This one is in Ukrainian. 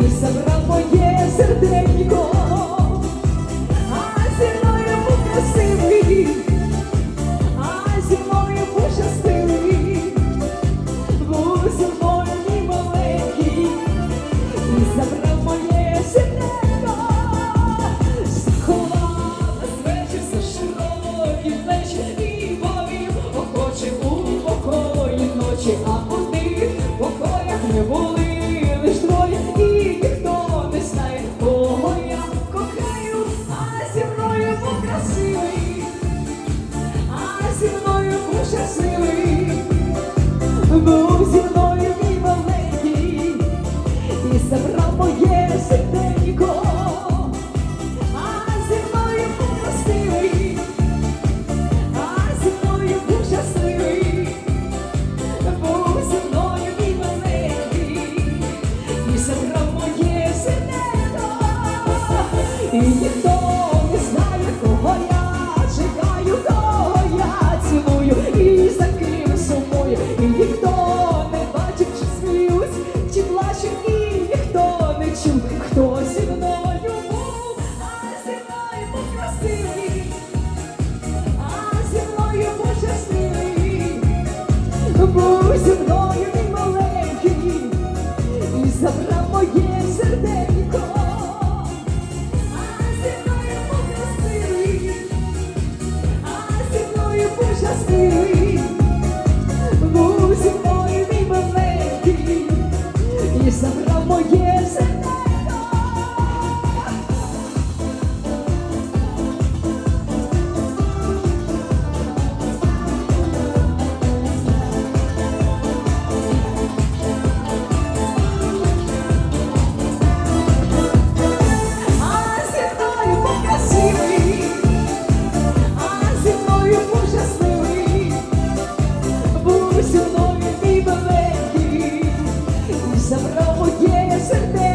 Ти забрав моє серденько. bons listen, baby.